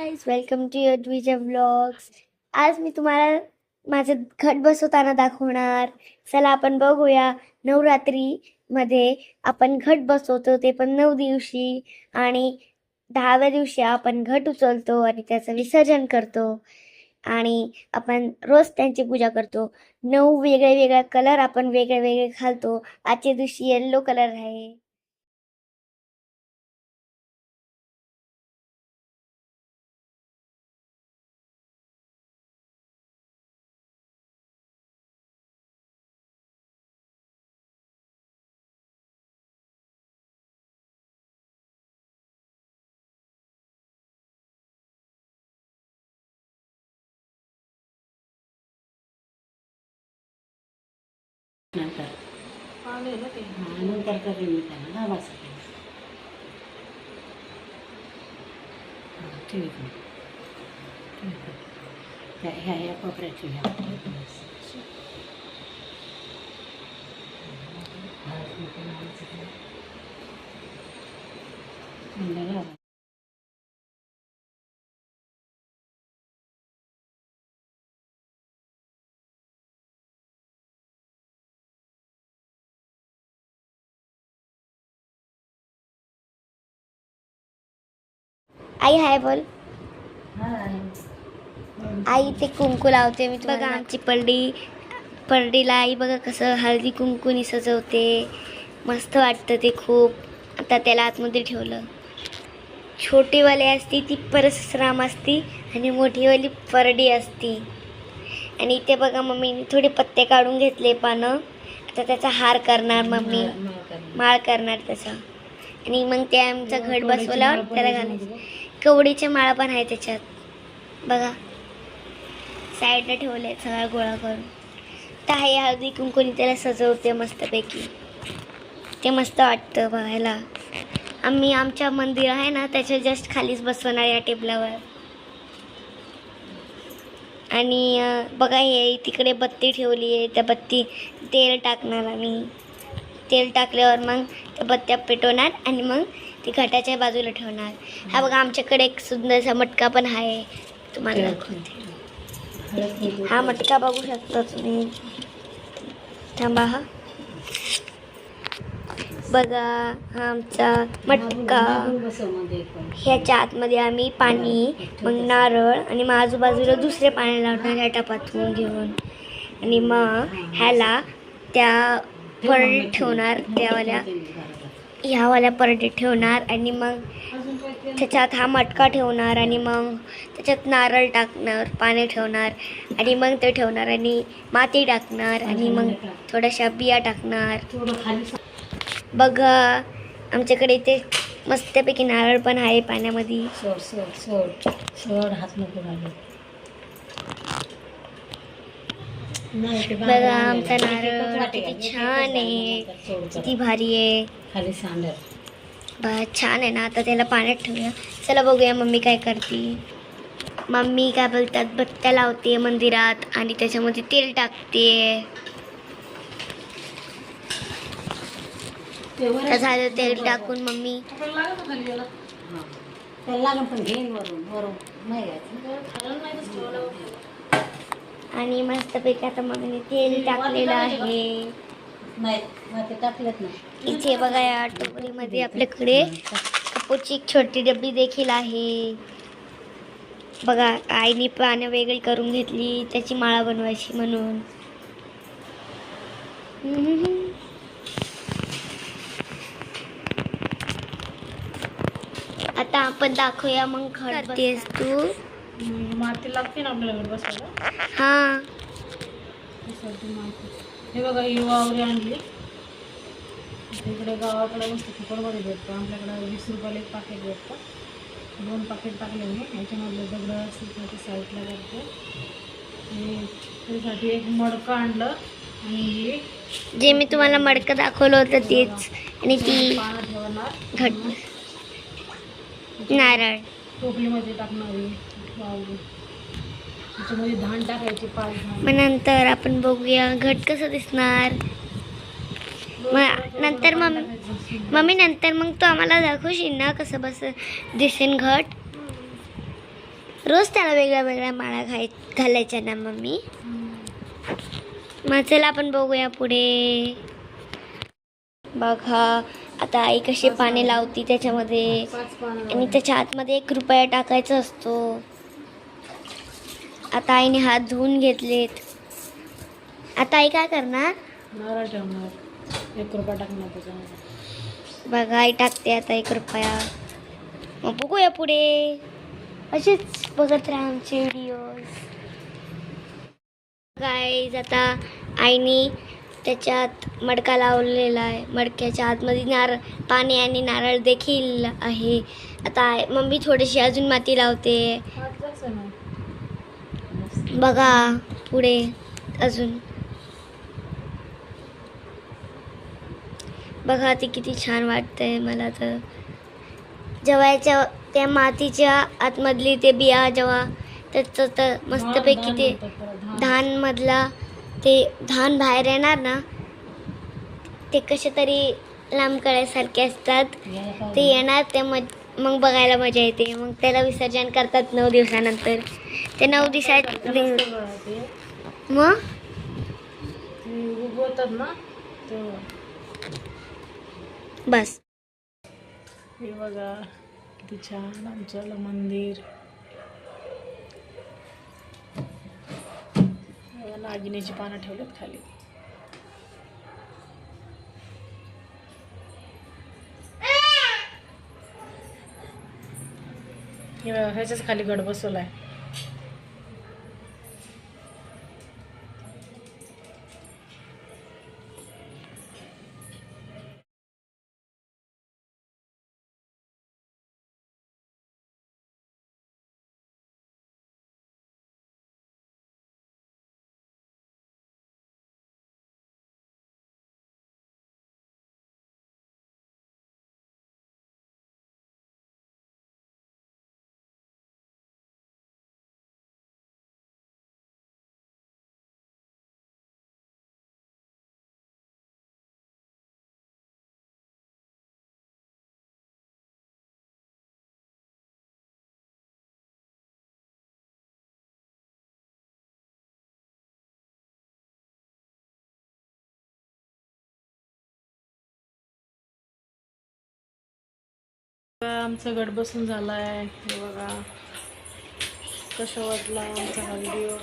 Guys welcome to your Dwija vlogs आज मी तुम्हाला माझं घट बसवताना दाखवणार. चला आपण बघूया नवरात्रीमध्ये आपण घट बसवतो ते पण नऊ दिवशी आणि दहाव्या दिवशी आपण घट उचलतो आणि त्याचं विसर्जन करतो. आणि आपण रोज त्यांची पूजा करतो. नऊ वेगळे वेगळे कलर आपण वेगळे वेगळे घालतो. आजच्या दिवशी येल्लो कलर आहे. नंतर हां नंतर करेन मी त्यांना दहा वाजता करेन. हां, ठीक आहे ठीक आहे त्या ह्या ह्या कोपऱ्याची ह्या म्हणलं आई हाय बोल. आई ते कुंकू लावते मी बघा आमची परडी परडीला आई बघा कसं हळदी कुंकूनी सजवते. मस्त वाटतं ते खूप. आता त्याला आतमध्ये ठेवलं. छोटीवाली असती ती परशुराम असती आणि मोठीवाली परडी असती. आणि इथे बघा मम्मीने थोडे पत्ते काढून घेतले पानं. आता त्याचा हार करणार मम्मी. माळ करणार त्याचा. आणि मग ते आमचा घट बसवल्यावर त्याला घालायचं. कवडीच्या माळा पण आहे त्याच्यात. बघा. साईडला ठेवले सगळा गोळा करून. तर हे हळदी कुंकुनी त्याला सजवते मस्तपैकी. ते मस्त वाटतं बघायला. आम्ही आमच्या मंदिर आहे ना त्याच्या जस्ट खालीच बसवणार या टेबलावर. आणि बघा हे तिकडे बत्ती ठेवली आहे. त्या बत्ती तेल टाकणार आम्ही. तेल टाकल्यावर मग त्या बत्त्या पेटवणार आणि मग ती घाटाच्या बाजूला ठेवणार. हा बघा आमच्याकडे एक सुंदरसा मटका पण आहे. तुम्हाला दाखवते. हा मटका बघू शकता तुम्ही. थांबा हा. बघा हा आमचा मटका. ह्याच्या आतमध्ये आम्ही पाणी मग नारळ आणि मग आजूबाजूला दुसरे पाणी लावणार ह्या टपातून घेऊन. आणि मग ह्याला त्या परडे ठेवणार त्यावाल्या ह्यावाल्या परडीत ठेवणार आणि मग त्याच्यात हा मटका ठेवणार आणि मग त्याच्यात नारळ टाकणार पाणी ठेवणार आणि मग ते ठेवणार आणि माती टाकणार आणि मग थोड्याशा बिया टाकणार. बघा आमच्याकडे इथे मस्तपैकी नारळ पण आहे पाण्यामध्ये. सोड सोड सोड. सोड हात नको घालू नाही ते बाहेर बघा. आमचा नारळ किती छान आहे. किती भारी आहे. खाली सांडर. छान आहे ना. आता त्याला पाण्यात ठेवूया. चला बघूया मम्मी काय करते. मम्मी काय बोलतात? बत्त्या लावते मंदिरात आणि त्याच्यामध्ये तेल टाकते. तर झालं तेल टाकून मम्मी. त्याला लागून पण घेईन वरून. वरून. नाही आणि मस्तपैकी आता मम्मीने तेल टाकलेलं आहे. मग इथे बघा या टोकरीमध्ये आपल्याकडे कपूरची एक छोटी डब्बी देखील आहे. बघा आईने पानं वेगळी करून घेतली त्याची माळा बनवायची म्हणून. आता आपण दाखवूया मग खड करतेस तू माती लागते ना आपल्याला बसायला. हा. त्यासाठी माती. हे बघा ही वावरी आणली. इकडे गावाकडे मस्त फुकटमध्ये भेटतो आपल्याकडे वीस रुपयाला एक पाकिट भेटतं. दोन पाकिट टाकले मी. याच्यामधले दगडं असतील साईडला करते. आणि त्यासाठी एक मडकं आणलं. आणि ही जे मी तुम्हाला मडकं दाखवलं होतं तेच. आणि ती पानं ठेवणार. घट नारळ. टोपलीमध्ये टाकणारी त्याच्यामध्ये धान टाकायचे पाच धान. मग नंतर आपण बघूया घट कसं दिसणार? मग नंतर मग मम्मी नंतर मग तू आम्हाला दाखवशील ना कसं बस दिसेन घट? रोज त्याला वेगळ्या वेगळ्या माळा घाय घालायच्या ना मम्मी? मग चला आपण बघूया पुढे. बघा आता आई कशी पाने लावती त्याच्यामध्ये. आणि त्याच्या आतमध्ये एक रुपया टाकायचा असतो. आता आईने हात धुवून घेतलेत. आता आई काय करणार? नारळ ठेवणार. एक रुपया टाकणार त्याच्यामध्ये. बघा आई टाकते आता एक रुपया. मग बघूया पुढे. असेच बघत राहा आमचे व्हिडिओज गाईज आता आईने त्याच्यात मडका लावलेला आहे. मडक्याच्या आतमध्ये नारळ पाणी आणि नारळ देखील आहे. आता आई- मम्मी थोडीशी अजून माती लावते. बघा पुढे अजून. बघा ती किती छान वाटतंय मला तर. जेव्हा याच्या त्या मातीच्या आतमधली ते बिया जेव्हा त्याचं तर मस्तपैकी ते धानमधला ते धान बाहेर येणार ना ते कसे तरी लांब कळ्यासारखे असतात. ते येणार ते मग मग बघायला मजा येते. मग त्याला विसर्जन करतात नऊ दिवसानंतर. ते नऊ दिवसात मग? उगवतात ना तेव्हा बस. हे बघा किती छान आमचं मंदिर. नागिनीची पानं ठेवलेत खाली. ह्याच्याच खाली गड बसवला आहे आमचं गड बसून झालाय. हे बघा. कसं वाटला आमचा हा व्हिडिओ